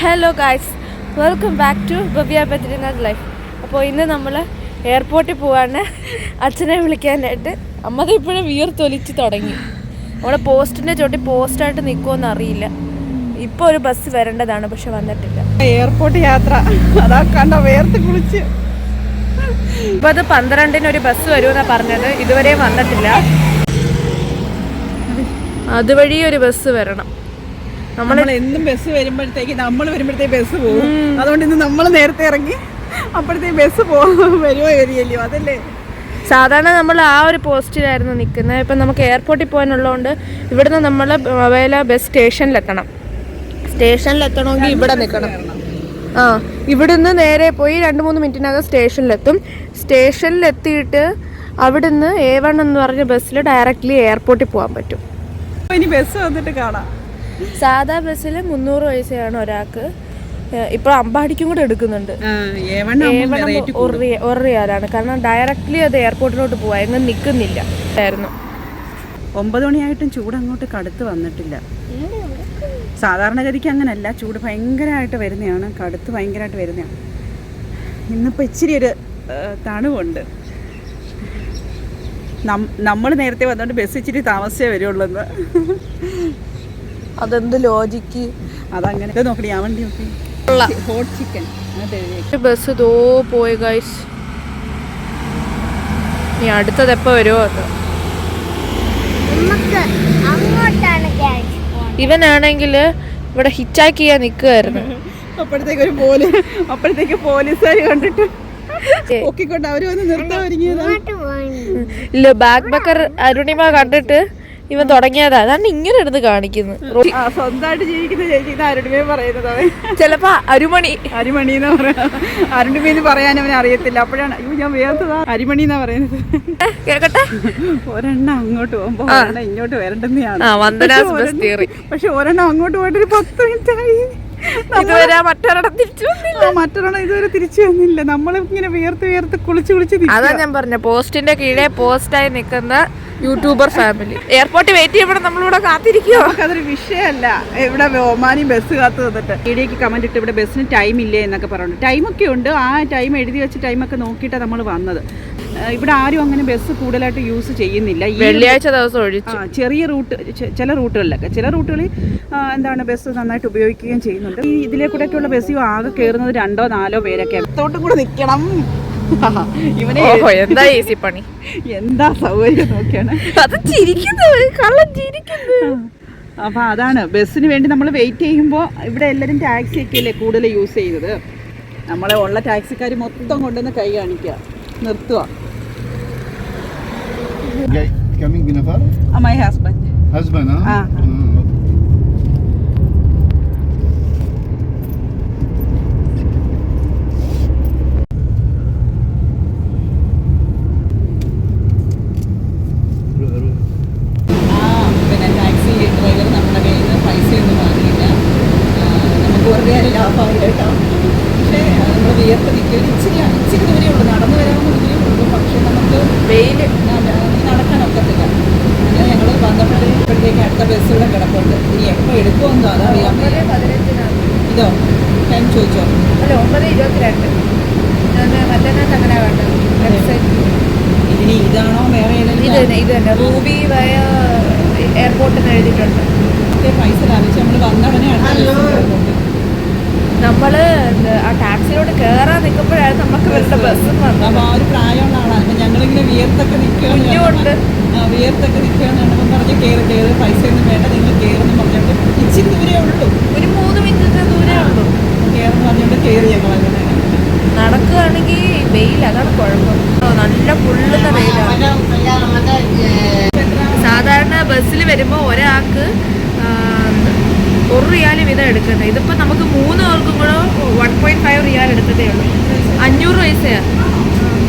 Hello guys welcome back to Bhavya Badrinath life അപ്പോൾ ഇന്ന് നമ്മൾ എയർപോർട്ടിൽ പോവാണ്. അച്ഛനെ വിളിക്കാനായിട്ട്. അമ്മത് ഇപ്പോഴും വിയർത്തൊലിച്ച് തുടങ്ങി. നമ്മളെ പോസ്റ്റിന്റെ ചോട്ടി പോസ്റ്റായിട്ട് നിൽക്കുമെന്ന് അറിയില്ല. ഇപ്പോൾ ഒരു ബസ് വരേണ്ടതാണ് പക്ഷെ വന്നിട്ടില്ല. എയർപോർട്ട് യാത്ര. അതാ കണ്ട വേർത്ത് കുളിച്ച്. ഇപ്പോൾ അത് പന്ത്രണ്ടിന് ഒരു ബസ് വരുമെന്നാണ് പറഞ്ഞത്. ഇതുവരെയും വന്നിട്ടില്ല. അതുവഴി ഒരു ബസ് വരണം. നമ്മൾ എന്നും ബസ് വരുമ്പോഴത്തേക്ക് നമ്മൾ വരുമ്പോഴത്തേക്ക് ബസ് പോകും. അതുകൊണ്ട് ഇന്ന് നമ്മൾ നേരത്തെ ഇറങ്ങി അപ്പോഴത്തേക്ക് ബസ് വരുമോ വരികയല്ലോ അതല്ലേ? സാധാരണ നമ്മൾ ആ ഒരു പോസ്റ്റിലായിരുന്നു നിൽക്കുന്നത്. ഇപ്പം നമുക്ക് എയർപോർട്ടിൽ പോകാനുള്ളതുകൊണ്ട് ഇവിടുന്ന് നമ്മൾ വേല ബസ് സ്റ്റേഷനിലെത്തണം സ്റ്റേഷനിലെത്തണമെങ്കിൽ ഇവിടെ നിൽക്കണം. ആ ഇവിടുന്ന് നേരെ പോയി രണ്ട് മൂന്ന് മിനിറ്റിനകം സ്റ്റേഷനിലെത്തും സ്റ്റേഷനിലെത്തിയിട്ട് അവിടുന്ന് എ വൺ എന്ന് പറഞ്ഞ ബസ്സിൽ ഡയറക്റ്റ്ലി എയർപോർട്ടിൽ പോകാൻ പറ്റും. ഇനി ബസ് വന്നിട്ട് കാണാം. സാധാ ബസ്സിൽ മുന്നൂറ് പൈസയാണ് ഒരാൾക്ക്. ഇപ്പൊ അമ്പാടിക്കും കൂടെ എടുക്കുന്നുണ്ട്. ഒരു റിയാലാണ് കാരണം ഡയറക്റ്റ്ലി അത് എയർപോർട്ടിലോട്ട് പോവാ. എങ്ങും നിൽക്കുന്നില്ല ആയിരുന്നു. ഒമ്പത് മണിയായിട്ടും ചൂട് അങ്ങോട്ട് കടുത്ത് വന്നിട്ടില്ല. സാധാരണഗതിക്ക് അങ്ങനല്ല. ചൂട് ഭയങ്കരമായിട്ട് വരുന്നതാണ് കടുത്ത് ഭയങ്കരമായിട്ട് വരുന്നതാണ് ഇന്നിപ്പോൾ ഇച്ചിരി ഒരു തണുവുണ്ട്. നമ്മൾ നേരത്തെ വന്നുകൊണ്ട് ബസ് ഇച്ചിരി താമസിച്ചേ വരുള്ളൂ എന്ന് അതെന്ത് ലോജിക്ക്? അതങ്ങനെ. നോക്കണി നോക്കടി ആ വണ്ടി നോക്കി. ഹോട്ട് ചിക്കൻ ബസ് ദോ പോയ ഗൈസ് ഇനി അടുത്തത് എപ്പോ വരുമോ അത്? നമുക്ക് അങ്ങോട്ടാണ് ക്യാച്ച് ഇവനാണെങ്കിൽ ഇവിടെ ഹിറ്റാക്ക് ചെയ്യാൻ നിൽക്കുമായിരുന്നു അപ്പോഴത്തേക്ക് ഒരു പോലീസ് അപ്പോഴത്തേക്ക് പോലീസുകാർ കണ്ടിട്ട് പൊക്കിക്കൊണ്ട് അവർ വന്ന് നിർത്താൻ ഒരുങ്ങിയതാ. അങ്ങോട്ട് പോകുന്നു ഇല്ല ബാക്ക് ബക്കർ അരുണിമ കണ്ടിട്ട് ഇവൻ തുടങ്ങിയതാ. അതാണ് ഇങ്ങനെ എടുത്ത് കാണിക്കുന്നത് സ്വന്തമായിട്ട് ജീവിക്കുന്ന ചേച്ചി ഇത് അരുണിമേ പറയുന്നത്. ചിലപ്പോ അരുമണി. അരുമണി എന്ന് പറയാ. അരുണിമേന്ന് പറയാൻ അവൻ അറിയത്തില്ല. അപ്പോഴാണ് അയ്യോ ഞാൻ വേർത്തതാ. അരിമണി എന്നാ പറയുന്നത്. കേക്കട്ടെ. ഒരെണ്ണം അങ്ങോട്ട് പോകുമ്പോ ഒരെണ്ണം ഇങ്ങോട്ട് വരണ്ടെന്നാണ് പക്ഷെ ഒരെണ്ണം അങ്ങോട്ട് പോയിട്ട് ഒരു പത്ത് മിനിറ്റ് ആയി. ഇതുവരെ മറ്റൊരിടം തിരിച്ചു വന്നില്ല മറ്റൊരെണ്ണം ഇതുവരെ തിരിച്ചു വന്നില്ല നമ്മൾ ഇങ്ങനെ വിയർത്ത് വിയർത്ത് കുളിച്ച് കുളിച്ച്. അതാ ഞാൻ പറഞ്ഞ പോസ്റ്റിന്റെ കീഴെ പോസ്റ്റായി നിൽക്കുന്ന യൂട്യൂബർ ഫാമിലി എയർപോർട്ടിൽ വെയിറ്റ് ചെയ്യുമ്പോൾ നമ്മളിവിടെ കാത്തിരിക്കുവോ? അതൊരു വിഷയമല്ല. ഇവിടെ ഒമാനി ബസ് കാത്തു നിന്നിട്ട് ഇടയ്ക്ക് കമന്റ് ഇട്ട് ഇവിടെ ബസ്സിന് ടൈം ഇല്ലേ എന്നൊക്കെ പറഞ്ഞു ടൈമൊക്കെ ഉണ്ട്. ആ ടൈം എഴുതി വെച്ച് ടൈമൊക്കെ നോക്കിയിട്ടാണ് നമ്മൾ വന്നത്. ഇവിടെ ആരും അങ്ങനെ ബസ് കൂടുതലായിട്ട് യൂസ് ചെയ്യുന്നില്ല. ഈ വെള്ളിയാഴ്ച ദിവസം ഒഴിച്ച്. ഒഴിച്ചു ചെറിയ റൂട്ട് ചില റൂട്ടുകളിലൊക്കെ ചില റൂട്ടുകളിൽ എന്താണ് ബസ് നന്നായിട്ട് ഉപയോഗിക്കുകയും ചെയ്യുന്നുണ്ട്. ഈ ഇതിലെ കൂടെയൊക്കെയുള്ള ബസ് ആകെ കയറുന്നത് രണ്ടോ നാലോ പേരൊക്കെ അത്തോട്ടും കൂടെ നിൽക്കണം ഇവനെ ഓഹോ എന്താ ഈസി പണി? എന്താ സൗകര്യം നോക്കിയാണ്. അത് ചിരിക്കുന്നത് കള്ളൻ ചിരിക്കുന്നത്. അപ്പോൾ അതാണ്. ബസ്സിന് വേണ്ടി നമ്മൾ വെയിറ്റ് ചെയ്യുമ്പോൾ ഇവിടെ എല്ലാരും ടാക്സി ഒക്കെ അല്ലേ കൂടുതൽ യൂസ് ചെയ്തത് നമ്മളെ ഉള്ള ടാക്സിക്കാർ മൊത്തം കൊണ്ടുവന്ന് കൈ കാണിക്കുക. നിർത്തുക? മൈ ഹസ്ബൻഡ് ഹസ്ബൻഡ് ആ പിന്നെ ടാക്സി ഡ്രൈവർ നമ്മുടെ കയ്യിൽ നിന്ന് പൈസയൊന്നും വാങ്ങിയില്ല ആ, നമുക്ക് വെറുതെ ആരും ലാഭമായില്ല കേട്ടോ പക്ഷേ നമ്മൾ വിയർത്ത് നിൽക്കുക ഇച്ചിരി ഇച്ചിരി ദൂരേ ഉള്ളൂ നടന്നു വരാവുന്ന ദൂരേ ഉള്ളൂ പക്ഷേ നമുക്ക് വെയിൽ നടക്കാൻ ഒക്കത്തില്ല അങ്ങനെ ഞങ്ങൾ വന്നപ്പോഴത്തേക്ക് അടുത്ത ബസ്സുകൂടെ കിടപ്പുണ്ട് ഇനി എപ്പോൾ എടുക്കുമെന്നോ അതറിയാം. ഇതോ? ടൈം ചോദിച്ചോ? അല്ല ഒമ്പത് ഇരുപത്തിരണ്ട്. ഇനി ഇതാണോ വേറെ ഇത് തന്നെ ഇത് റൂബി വയ എയർപോർട്ടിൽ എഴുതിയിട്ടുണ്ട്. ആദ്യത്തെ പൈസ ലാഭിച്ച് നമ്മൾ വന്ന ഉടനെ അടുത്ത ബസ്സിൽ കയറുന്നുണ്ട്. നമ്മൾ ആ ടാക്സിയിലോട്ട് കേറാൻ നിൽക്കുമ്പോഴാണ് നമുക്ക് ഇവരുടെ ബസ് വന്നത് ആ ഒരു പ്രായമുള്ള ആളാണ്. ഞങ്ങളിങ്ങനെ വിയർത്തൊക്കെ നിൽക്കുകയാണ്. വിയർത്തൊക്കെ നിൽക്കുകയാണ്. പറഞ്ഞ് കയറി കയറി പൈസ ഒന്നും വേണ്ട നിങ്ങൾ കയറുന്നു പറഞ്ഞിട്ട് ഇച്ചിരി ദൂരേ ഉള്ളൂ. ഒരു മൂന്ന് മിനിറ്റ് ദൂരേ ഉള്ളൂ. കയറി പറഞ്ഞിട്ട് കയറി ഞങ്ങളങ്ങനെ നടക്കുകയാണെങ്കിൽ വെയിൽ അതാണ് കുഴപ്പം. നല്ല പൊള്ളുന്ന വെയിലാണ്. സാധാരണ ബസ്സിൽ വരുമ്പോൾ ഒരാൾക്ക് ഒരു റിയാൽ വീതം എടുക്കുന്നത്. ഇതിപ്പോൾ നമുക്ക് മൂന്ന് പേർക്കും കൂടെ വൺ പോയിന്റ് ഫൈവ് റിയാൽ എടുത്തതേ ഉള്ളൂ. അഞ്ഞൂറ് പൈസയാ.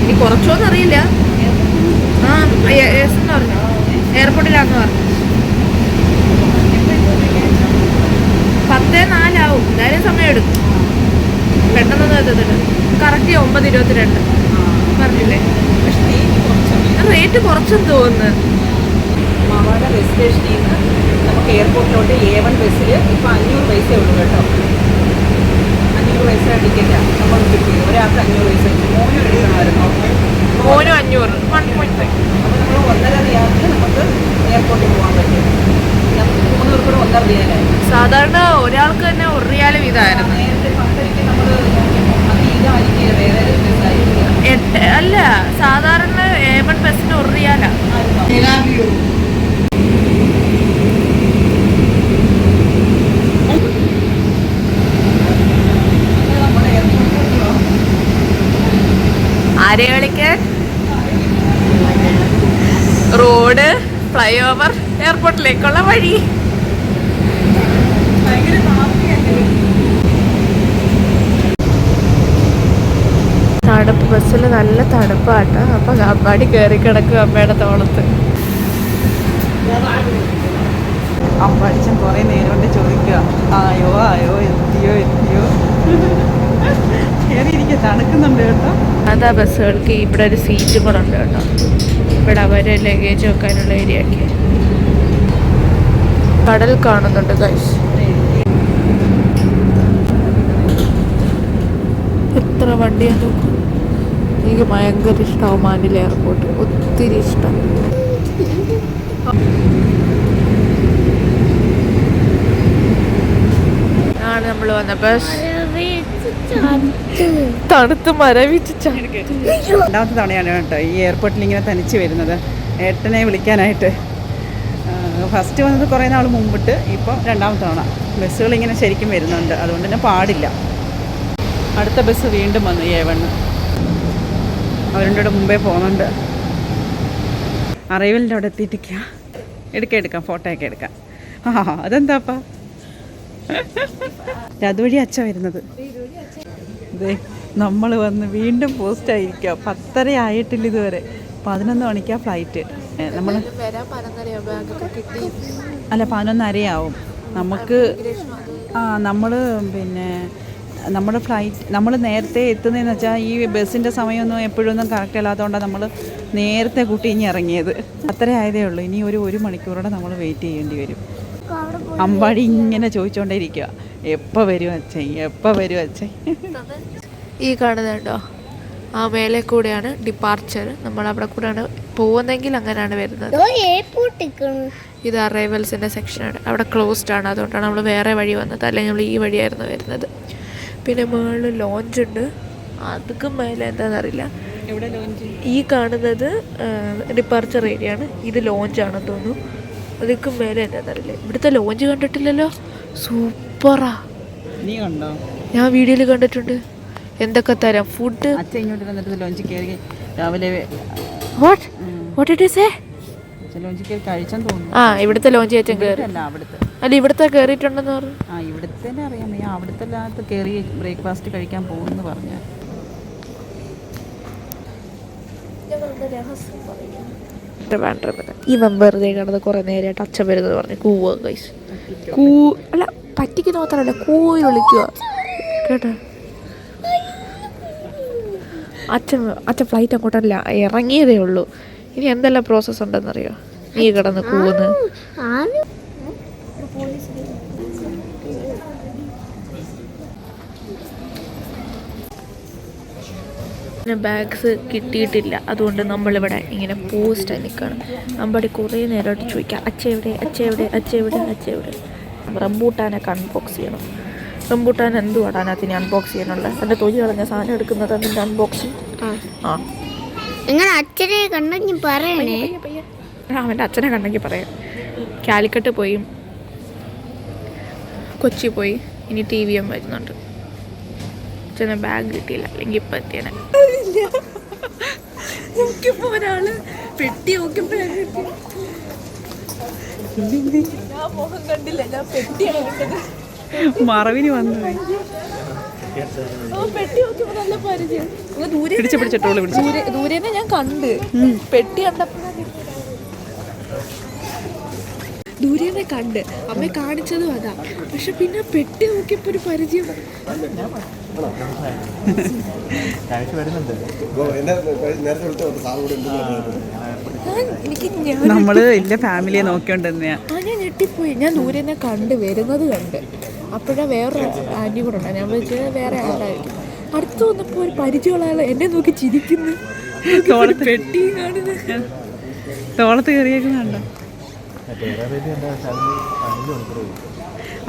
ഇനി കുറച്ചോന്നറിയില്ല. ആ എസ് എന്ന് പറഞ്ഞു. എയർപോർട്ടിലാന്ന് പറഞ്ഞു. പത്തേ നാലാവും. എന്തായാലും സമയം എടുക്കും പെട്ടെന്നൊന്നും എത്തത്തില്ല. കറക്റ്റ് ഒമ്പത് ഇരുപത്തിരണ്ട് പറഞ്ഞില്ലേ? പക്ഷേ റേറ്റ് കുറച്ചും തോന്നുന്നു. മഴ ബസ് സ്റ്റേഷനിൽ നിന്ന് നമുക്ക് എയർപോർട്ടിലോട്ട് എ വൺ ബസ്സിൽ ഇപ്പോൾ അഞ്ഞൂറ് പൈസ ഉള്ളൂ കേട്ടോ. അഞ്ഞൂറ് പൈസ ടിക്കറ്റാണ് നമ്മൾ കിട്ടി. ഒരാൾക്ക് അഞ്ഞൂറ് പൈസ മോനും എടുക്കണമായിരുന്നു മോനും അഞ്ഞൂറ്. വൺ പോയിന്റ് ഫൈവ് അപ്പോൾ നമ്മൾ ഒന്നര നമുക്ക് എയർപോർട്ടിൽ പോകാൻ പറ്റും. സാധാരണ ഒരാൾക്ക് തന്നെ ഒരു ഇതായിരുന്നു. അല്ല സാധാരണ ഏവൺ ബസ്സിന് ഒരു റിയാലാ റോഡ് ഫ്ലൈ ഓവർ. എയർപോർട്ടിലേക്കുള്ള വഴി. തണുപ്പ് ബസ്സിൽ നല്ല തണുപ്പാട്ടോ. അപ്പൊ അമ്പാടി കയറി കിടക്കും അമ്മയുടെ തോളത്ത്. അമ്പടിച്ചൻ കുറേ നേരം കൊണ്ട് ചോദിക്കുക ആയോ ആയോ എത്തിയോ എത്തിയോ? കയറിയിരിക്കുക തണുക്കുന്നുണ്ട് കേട്ടോ. അതാ ബസ്സുകൾക്ക് ഇവിടെ ഒരു സീറ്റ് കൂടെ ഉണ്ട് കേട്ടോ. ഇവിടെ അവരെ ലഗേജ് വെക്കാനുള്ള ഏരിയ ഒക്കെ. കടൽ കാണുന്നുണ്ട് ഗൈസ് എത്ര വണ്ടിയാണ് നോക്കും എനിക്ക് ഭയങ്കര ഇഷ്ടമാവും മാനില എയർപോർട്ട് ഒത്തിരി ഇഷ്ടം. ആണ് നമ്മൾ വന്ന ബസ് തണുത്ത്. മരവിച്ച് രണ്ടാമത്തെ തവണയാണ് കേട്ടോ ഈ എയർപോർട്ടിൽ ഇങ്ങനെ തനിച്ച് വരുന്നത്. ഏട്ടനെ വിളിക്കാനായിട്ട്. ഫസ്റ്റ് വന്നത് കുറേ നാൾ മുമ്പിട്ട് ഇപ്പം രണ്ടാമത്തെ തവണ. ബസ്സുകൾ ഇങ്ങനെ ശരിക്കും വരുന്നുണ്ട്. അതുകൊണ്ട് തന്നെ പാടില്ല. അടുത്ത ബസ് വീണ്ടും വന്നു ഏവണ്ണ് അവരുടെ കൂടെ മുമ്പേ പോകുന്നുണ്ട്. അറൈവലിന്റെ അവിടെ എത്തിയിട്ടിരിക്കുക എടുക്കാം എടുക്കാം. ഫോട്ടോ ഒക്കെ എടുക്കാം. ആ അതെന്താപ്പാ? അതുവഴി അച്ഛ വരുന്നത്. നമ്മൾ വന്ന് വീണ്ടും പോസ്റ്റ് പത്തര ആയിട്ടില്ല ഇതുവരെ. പതിനൊന്ന് മണിക്കാണ് ഫ്ലൈറ്റ് നമ്മൾ അല്ല പതിനൊന്നരയാവും. നമുക്ക് ആ നമ്മൾ പിന്നെ നമ്മുടെ ഫ്ലൈറ്റ് നമ്മൾ നേരത്തെ എത്തുന്നതെന്ന് വെച്ചാൽ ഈ ബസ്സിന്റെ സമയമൊന്നും എപ്പോഴൊന്നും കറക്റ്റ് അല്ലാത്തതുകൊണ്ടാണ് നമ്മൾ നേരത്തെ കൂട്ടി ഇനി ഇറങ്ങിയത്. അത്ര ആയതേ ഉള്ളൂ. ഇനി ഒരു ഒരു മണിക്കൂറോടെ നമ്മൾ വെയിറ്റ് ചെയ്യേണ്ടി വരും. അമ്പാടി ഇങ്ങനെ ചോദിച്ചുകൊണ്ടേ ഇരിക്കുക എപ്പോൾ വരും അച്ഛൻ? എപ്പോൾ വരും അച്ഛൻ? ഈ കാണുന്നുണ്ടോ ആ മേലെ കൂടെയാണ് ഡിപ്പാർച്ചർ നമ്മൾ അവിടെ കൂടെയാണ് പോകുന്നെങ്കിൽ അങ്ങനെയാണ് വരുന്നത്. ഇത് അറൈവൽസിന്റെ സെക്ഷനാണ് അവിടെ ക്ലോസ്ഡ് ആണ്. അതുകൊണ്ടാണ് നമ്മൾ വേറെ വഴി വന്നത്. അല്ലെങ്കിൽ നമ്മൾ ഈ വഴിയായിരുന്നു വരുന്നത്. പിന്നെ മുകളിൽ ലോഞ്ച് ഉണ്ട്. അതുക്കും മേലെ എന്താണെന്നറിയില്ല ഈ കാണുന്നത് ഡിപ്പാർച്ചർ ഏരിയ ആണ്. ഇത് ലോഞ്ച് ആണെന്ന് തോന്നുന്നു. അതിക്കും മേലെ എന്താണെന്നറിയില്ല ഇവിടുത്തെ ലോഞ്ച് കണ്ടിട്ടില്ലല്ലോ. സൂപ്പറാ. നീ കണ്ടോ? ഞാൻ വീഡിയോയിൽ കണ്ടിട്ടുണ്ട്. എന്തൊക്കെ തരാം? ഫുഡ് അച്ഛൻ ഇങ്ങോട്ട് വന്നിട്ട് ലോഞ്ചിൽ കയറി രാവിലെ വാട്ട് വാട്ട് ഇറ്റ് ആ ഇവിടുത്തെ ലോഞ്ച് ഏറ്റവും കയറി. അല്ല ഇവിടുത്തെ കയറിയിട്ടുണ്ടെന്ന് പറഞ്ഞു. ആ ഇവിടുത്തെ തന്നെ അറിയാൻ വയ്യ അവിടുത്തെ അല്ലാത്ത കയറി ബ്രേക്ക്ഫാസ്റ്റ് കഴിക്കാൻ പോകുമെന്ന് പറഞ്ഞ. ഇവൻ വെറുതെ കിടന്ന് കുറെ നേരമായിട്ട് അച്ഛൻ വരുന്നത് പറഞ്ഞു കൂവുക കൈസ് കൂ അല്ല പറ്റിക്കുന്ന മാത്രമല്ല കൂവി വിളിക്കുക. കേട്ടോ? അച്ഛൻ അച്ഛൻ ഫ്ലൈറ്റ് അങ്ങോട്ടല്ല ഇറങ്ങിയതേ ഉള്ളൂ. ഇനി എന്തെല്ലാം പ്രോസസ്സ് ഉണ്ടെന്നറിയോ? നീ കിടന്ന് കൂവുന്ന്. ബാഗ്സ് കിട്ടിയിട്ടില്ല. അതുകൊണ്ട് നമ്മളിവിടെ ഇങ്ങനെ പോസ്റ്റായി നിൽക്കുകയാണ് നമ്മുടെ കുറേ നേരമായിട്ട് ചോദിക്കാം. അച്ഛ എവിടെ? അച്ഛ എവിടെ? അച്ഛ എവിടെ? അച്ഛ എവിടെ? റംബൂട്ടാനൊക്കെ അൺബോക്സ് ചെയ്യണം. റംബൂട്ടാൻ എന്തുവാടാ അതിനകത്ത് ഇനി അൺബോക്സ് ചെയ്യാനുള്ള എന്റെ തൊലി കളഞ്ഞ സാധനം എടുക്കുന്നത് അതിന്റെ അൺബോക്സിങ് ആ. നിങ്ങൾ അച്ഛനെ കണ്ടെങ്കിൽ പറയണേ. ആ, അവന്റെ അച്ഛനെ കണ്ടെങ്കിൽ പറയാം. കാലിക്കട്ട് പോയി. കൊച്ചി പോയി. ഇനി ടി വി എം വരുന്നുണ്ട്. അച്ഛന് ബാഗ് കിട്ടിയില്ല. അല്ലെങ്കിൽ ഇപ്പം എത്തിയനെ. നോക്കിയപ്പോൾ ഒരാൾ പെട്ടി നോക്കിയപ്പോഴാണ് ഞാൻ മോഹം കണ്ടില്ല. ഞാൻ പെട്ടിയാണ് കിട്ടത് മറവിന് വന്നു. ആ പെട്ടി നോക്കിയപ്പോ നല്ല പരിചയം. അങ്ങ് ദൂരെ പിടിച്ച് പിടിച്ചിട്ടോളൂ പിടിച്ച്. ദൂരെ ഞാൻ കണ്ട്. പെട്ടി കണ്ടപ്പോഴാണ് ദൂരെ കണ്ട്. അമ്മ കാണിച്ചതും അതാ. പക്ഷെ പിന്നെ പെട്ടി നോക്കിയപ്പോ ഒരു പരിചയം. നമ്മൾ വലിയ ഫാമിലിയെ നോക്കിയോണ്ടിരുന്ന ആ ഞാൻ ഞെട്ടിപ്പോയി. ഞാൻ ദൂരെ കണ്ട് വരുന്നത് കണ്ട്. അപ്പോഴാ വേറെ ആന്റി കൂടെ ഉണ്ടായി ഞാൻ വിളിച്ചത് വേറെ ആളായിരിക്കും. അടുത്ത് വന്നപ്പോൾ ഒരു പരിചയമുള്ള ആൾ എന്നെ നോക്കി ചിരിക്കുന്നു. പെട്ടി കാണുന്നത് തോളത്ത് കയറിയേക്കുന്നുണ്ടോ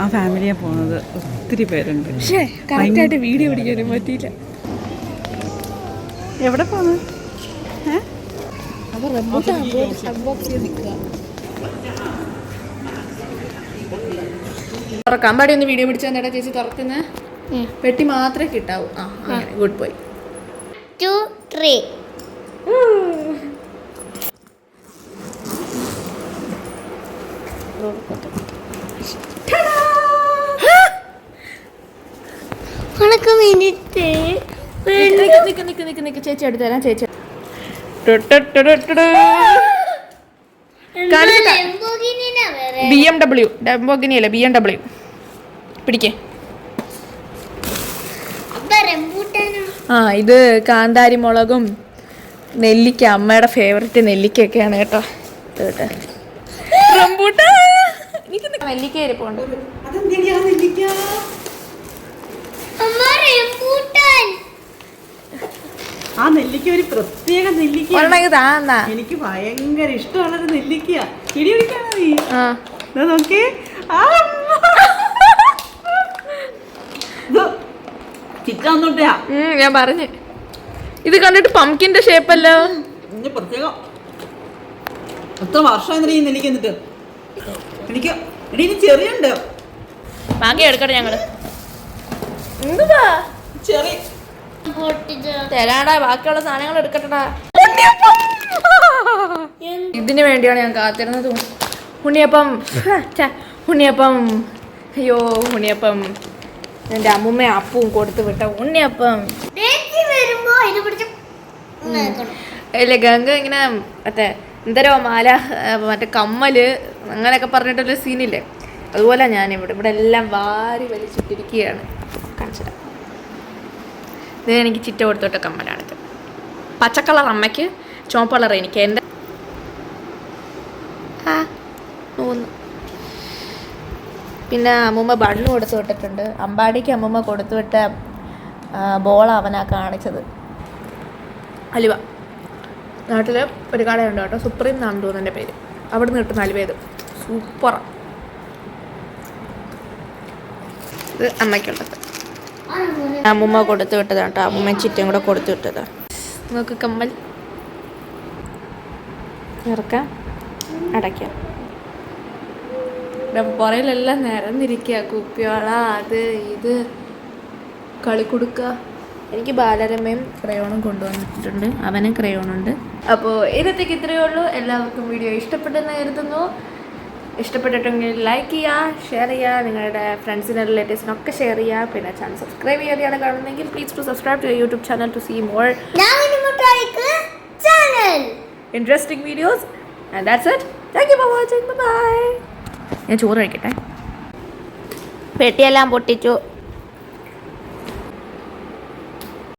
ആ ഫാമിലിയാണ് പോകുന്നത് ഒത്തിരി പേരുണ്ട്. പക്ഷേ കറക്റ്റായിട്ട് വീഡിയോ പിടിക്കാനും പറ്റിയില്ല. എവിടെ പോന്നു? അപ്പോൾ റെബോട്ടാണ് അൺബോക്സ് ചെയ്ത് നിൽക്കുക തുറക്കാം. പാടി ഒന്ന് വീഡിയോ പിടിച്ചു തന്നെ ചേച്ചി തുറക്കുന്ന. പെട്ടി മാത്രമേ കിട്ടാവൂ. ആ ഗുഡ് ബോയ് ടു ത്രീ ഉണക്ക് നിക്ക് നിക്ക് നിക്ക് നിക്ക് ചേച്ചി എടുത്തു തരാം ചേച്ചി. ബി എം ഡബ്ല്യു ഡംബോഗിനി അല്ലേ? ബി എം ഡബ്ല്യു പിടിക്കേ. ആ ഇത് കാന്താരി മുളകും നെല്ലിക്ക അമ്മയുടെ ഫേവററ്റ് നെല്ലിക്കയൊക്കെയാണ് കേട്ടോ. കേട്ടോ. റംബൂട്ടാൻ. എനിക്ക് നിക്ക് നെല്ലിക്ക? ഇരിപ്പുണ്ട് ആ നെല്ലിക്ക ഒരു പ്രത്യേക നെല്ലിക്ക. എനിക്ക് ഭയങ്കര ഇഷ്ടമുള്ളൊരു നെല്ലിക്കയാ. ഇടി പിടിക്കാണോ നീ? ആ. ദാ നോക്കിയേ. ആ ഞാൻ പറഞ്ഞു. ഇത് കണ്ടിട്ട് പംകിന്റെ ഷേപ്പ് അല്ല? പ്രത്യേകം. എത്ര വർഷം എന്തിനാ ഈ എന്നിട്ട് എനിക്ക് എടി ഇനി ചെറിയുണ്ട്. ബാക്കി എടുക്കട്ടെ ഞങ്ങൾ. എന്തുവാ? ചെറിയ തരാടാ ബാക്കിയുള്ള സാധനങ്ങൾ എടുക്കട്ടടാ. ഇതിന് വേണ്ടിയാണ് ഞാൻ കാത്തിരുന്നത്. ഉണ്ണിയപ്പം ഉണ്ണിയപ്പം. അയ്യോ ഉണ്ണിയപ്പം. എന്റെ അമ്മൂമ്മ അപ്പവും കൊടുത്തു വിട്ട ഉണ്ണിയപ്പം. ഇല്ല ഗംഗ ഇങ്ങനെ മറ്റേ എന്തരോ മാല മറ്റേ കമ്മൽ അങ്ങനെയൊക്കെ പറഞ്ഞിട്ടൊരു സീനില്ലേ? അതുപോലെ ഞാൻ ഇവിടെ ഇവിടെ എല്ലാം വാരി വലിച്ചിട്ടിരിക്കുകയാണ്. കാണിച്ചിട്ട് ഇത് എനിക്ക് ചിറ്റ കൊടുത്തോട്ട കമ്മലാണിത്. പച്ചക്കളർ അമ്മയ്ക്ക് ചുവപ്പ് കളർ എനിക്ക് എന്റെ ആ മൂന്ന് പിന്നെ അമ്മൂമ്മ ബണ്ണ് കൊടുത്തു വിട്ടിട്ടുണ്ട്. അമ്പാടിക്ക് അമ്മൂമ്മ കൊടുത്തു വിട്ട ബോൾ അവനാ കാണിച്ചത്. അലുവ. നാട്ടിൽ ഒരു കടയുണ്ട് കേട്ടോ. സുപ്രീം എന്നാണ് എന്റെ പേര്. അവിടെ നിന്ന് കിട്ടുന്ന അലുവേത് സൂപ്പറാണ് ഇത് അമ്മയ്ക്കുള്ളത്. അമ്മൂമ്മ കൊടുത്തു വിട്ടതാണ് കേട്ടോ. അമ്മൂമ്മ ചിറ്റയും കൂടെ കൊടുത്തു വിട്ടത്. നോക്ക് കമ്മൽ. ഇറക്കാം അടയ്ക്കാം. ഇവിടെ പുറയിലെല്ലാം നിരന്നിരിക്കുക. കുപ്പിയോള അത് ഇത്. കളി കളിക്കുടുക്ക എനിക്ക് ബാലരമയും ക്രയോണും കൊണ്ടുവന്നിട്ടുണ്ട്. അവനും ക്രയോണുണ്ട്. അപ്പോൾ ഇന്നത്തേക്ക് ഇത്രയേ ഉള്ളൂ. എല്ലാവർക്കും വീഡിയോ ഇഷ്ടപ്പെട്ടെന്ന് കരുതുന്നു. ഇഷ്ടപ്പെട്ടിട്ടുണ്ടെങ്കിൽ ലൈക്ക് ചെയ്യുക ഷെയർ ചെയ്യുക നിങ്ങളുടെ ഫ്രണ്ട്സിനും റിലേറ്റീവ്സിനൊക്കെ ഷെയർ ചെയ്യുക. പിന്നെ ചാനൽ സബ്സ്ക്രൈബ് ചെയ്യാതെയാണ് കാണുന്നതെങ്കിൽ please to subscribe to YouTube channel to see more channel interesting videos and that's it thank you for watching bye ഞാൻ ചോറ് കഴിക്കട്ടെ? പെട്ടിയെല്ലാം പൊട്ടിച്ചു.